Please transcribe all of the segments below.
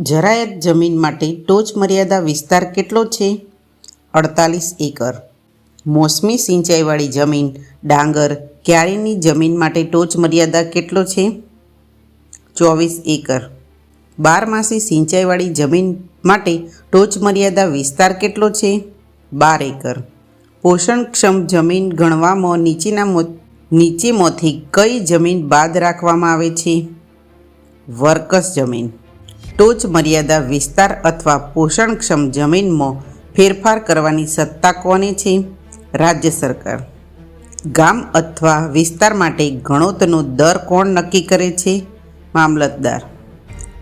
જરાયત જમીન માટે ટોચ મર્યાદા વિસ્તાર કેટલો છે? અડતાલીસ એકર. મોસમી સિંચાઈવાળી જમીન, ડાંગર ક્યારેની જમીન માટે ટોચ મર્યાદા કેટલો છે? ચોવીસ એકર. બારમાસી સિંચાઈવાળી જમીન માટે ટોચ મર્યાદા વિસ્તાર કેટલો છે? બાર એકર. પોષણક્ષમ જમીન ગણવામાં નીચેના નીચેમાંથી કઈ જમીન બાદ રાખવામાં આવે છે? વર્કસ જમીન. ટોચ મર્યાદા વિસ્તાર અથવા પોષણક્ષમ જમીનમાં ફેરફાર કરવાની સત્તા કોને છે? રાજ્ય સરકાર. ગામ અથવા વિસ્તાર માટે ગણોતનો દર કોણ નક્કી કરે છે? મામલતદાર.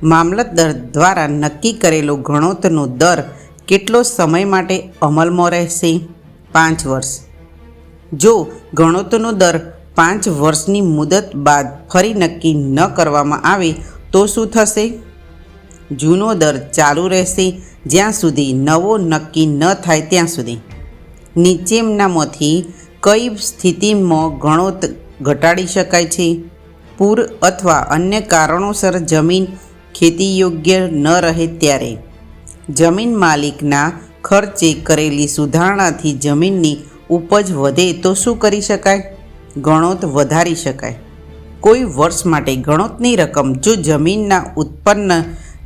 મામલતદાર દ્વારા નક્કી કરેલો ગણોતનો દર કેટલો સમય માટે અમલમાં રહેશે? પાંચ વર્ષ. જો ગણોતનો દર પાંચ વર્ષની મુદત બાદ ફરી નક્કી ન કરવામાં આવે તો શું થશે? જૂનો દર ચાલુ રહેશે જ્યાં સુધી નવો નક્કી ન થાય ત્યાં સુધી. નીચેનામાંથી કઈ સ્થિતિમાં ગણોત ઘટાડી શકાય છે? પૂર અથવા અન્ય કારણોસર જમીન ખેતી યોગ્ય ન રહે ત્યારે. જમીન માલિકના ખર્ચે કરેલી સુધારણાથી જમીનની ઉપજ વધે તો શું કરી શકાય? ગણોત વધારી શકાય. કોઈ વર્ષ માટે ગણોતની રકમ જો જમીનના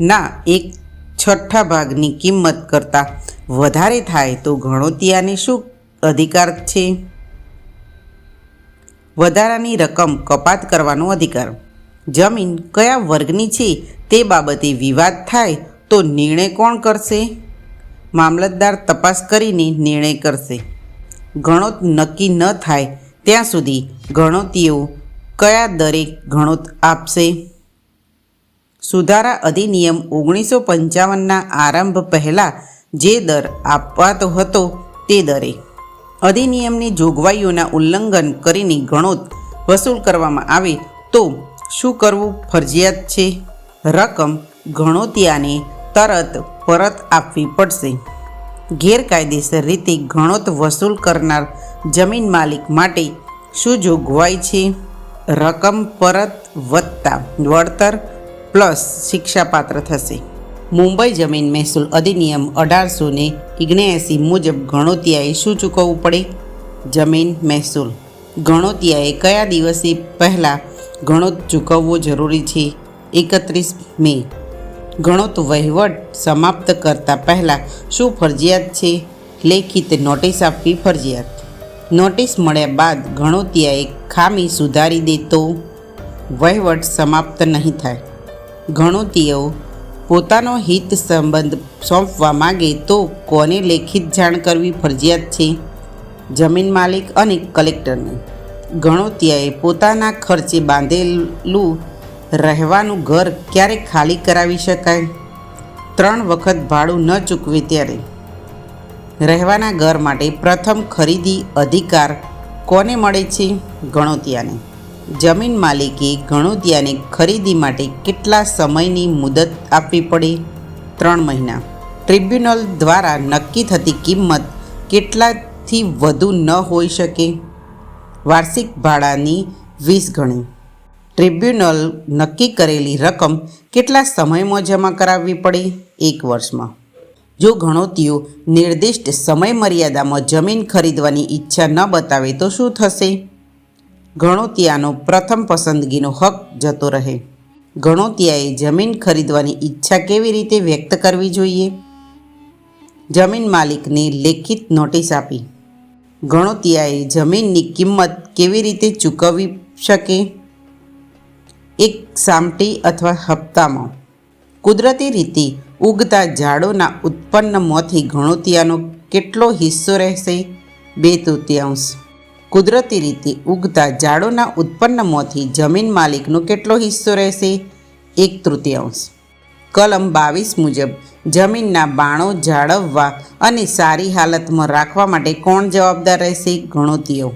ઉત્પન્નના એક છઠ્ઠા ભાગની કિંમત કરતાં વધારે થાય તો ગણોતિયાને શું અધિકાર છે? વધારાની રકમ કપાત કરવાનો અધિકાર. જમીન કયા વર્ગની છે તે બાબતે વિવાદ થાય તો નિર્ણય કોણ કરશે? મામલતદાર તપાસ કરીને નિર્ણય કરશે. ગણોત નક્કી ન થાય ત્યાં સુધી ગણોતીઓ કયા દરે ગણોત આપશે? સુધારા અધિનિયમ ઓગણીસો પંચાવનના આરંભ પહેલાં જે દર આપવાતો હતો તે દરે. અધિનિયમની જોગવાઈઓના ઉલ્લંઘન કરીને ગણોત વસૂલ કરવામાં આવે તો શું કરવું ફરજિયાત છે? રકમ ગણોતિયાને તરત પરત આપવી પડશે. ગેરકાયદેસર રીતે ગણોત વસૂલ કરનાર જમીન માલિક માટે શું જોગવાઈ છે? રકમ પરત વત્તા વળતર પ્લસ શિક્ષાપાત્ર થશે. મુંબઈ જમીન મહેસૂલ અધિનિયમ અઢારસો ને ઓગણએંસી મુજબ ગણોતિયાએ શું ચૂકવવું પડે? જમીન મહેસૂલ. ગણોતિયાએ કયા દિવસે પહેલાં ગણોત ચૂકવવો જરૂરી છે? એકત્રીસ મે. ગણોત વહીવટ સમાપ્ત કરતાં પહેલાં શું ફરજિયાત છે? લેખિત નોટિસ આપવી ફરજિયાત. નોટિસ મળ્યા બાદ ગણોતિયાએ ખામી સુધારી દે તો? વહીવટ સમાપ્ત નહીં થાય. ગણોતિયાઓ પોતાનો હિત સંબંધ સોંપવા માગે તો કોને લેખિત જાણ કરવી ફરજિયાત છે? જમીન માલિક અને કલેક્ટરને. ગણોતિયાએ પોતાના ખર્ચે બાંધેલું રહેવાનું ઘર ક્યારે ખાલી કરાવી શકાય? ત્રણ વખત ભાડું ન ચૂકવે ત્યારે. રહેવાના ઘર માટે પ્રથમ ખરીદી અધિકાર કોને મળે છે? ગણોતિયાને જમીન માલિકે ગણોતિયાને ખરીદી માટે કેટલા સમયની મુદત આપવી પડે? ત્રણ મહિના. ટ્રિબ્યુનલ દ્વારા નક્કી થતી કિંમત કેટલાથી વધુ ન હોઈ શકે? વાર્ષિક ભાડાની વીસ ગણી. ટ્રિબ્યુનલ નક્કી કરેલી રકમ કેટલા સમયમાં જમા કરાવવી પડે? એક વર્ષમાં. જો ગણોતીઓ નિર્દિષ્ટ સમય મર્યાદામાં જમીન ખરીદવાની ઈચ્છા ન બતાવે તો શું થશે? ગણોતિયાનો પ્રથમ પસંદગીનો હક જતો રહે. ગણોતિયાએ જમીન ખરીદવાની ઈચ્છા કેવી રીતે વ્યક્ત કરવી જોઈએ? જમીન માલિકને લેખિત નોટિસ આપી. ગણોતિયાએ જમીનની કિંમત કેવી રીતે ચૂકવવી શકે? એક સામટી અથવા હપ્તામાં. કુદરતી રીતે ઉગતા ઝાડોના ઉત્પન્નમાંથી ગણોતિયાનો કેટલો હિસ્સો રહેશે? બે તૃતીયાંશ. કુદરતી રીતે ઉગતા ઝાડોના ઉત્પન્નમાંથી જમીન માલિકનો કેટલો હિસ્સો રહેશે? એક તૃતીયાંશ. કલમ બાવીસ મુજબ, જમીનના બાણો જાળવવા અને સારી હાલતમાં રાખવા માટે કોણ જવાબદાર રહેશે? ગણોતીઓ.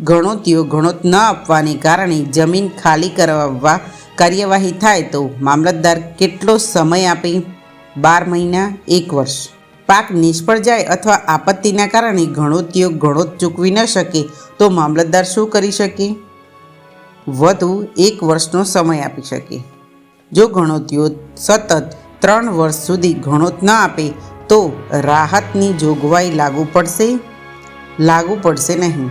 ગણોતીઓ ગણોત ન આપવાને કારણે જમીન ખાલી કરાવવા કાર્યવાહી થાય તો મામલતદાર કેટલો સમય આપે? બાર મહિના? એક વર્ષ. પાક નિષ્ફળ જાય અથવા આપત્તિના કારણે ગણોતીઓ ગણોત ચૂકવી ન શકે, તો મામલતદાર શું કરી શકે? વધુ એક વર્ષનો સમય આપી શકે. જો ગણોતીઓ સતત ત્રણ વર્ષ સુધી ઘણોત ન આપે, તો રાહતની જોગવાઈ લાગુ પડશે? લાગુ પડશે નહીં.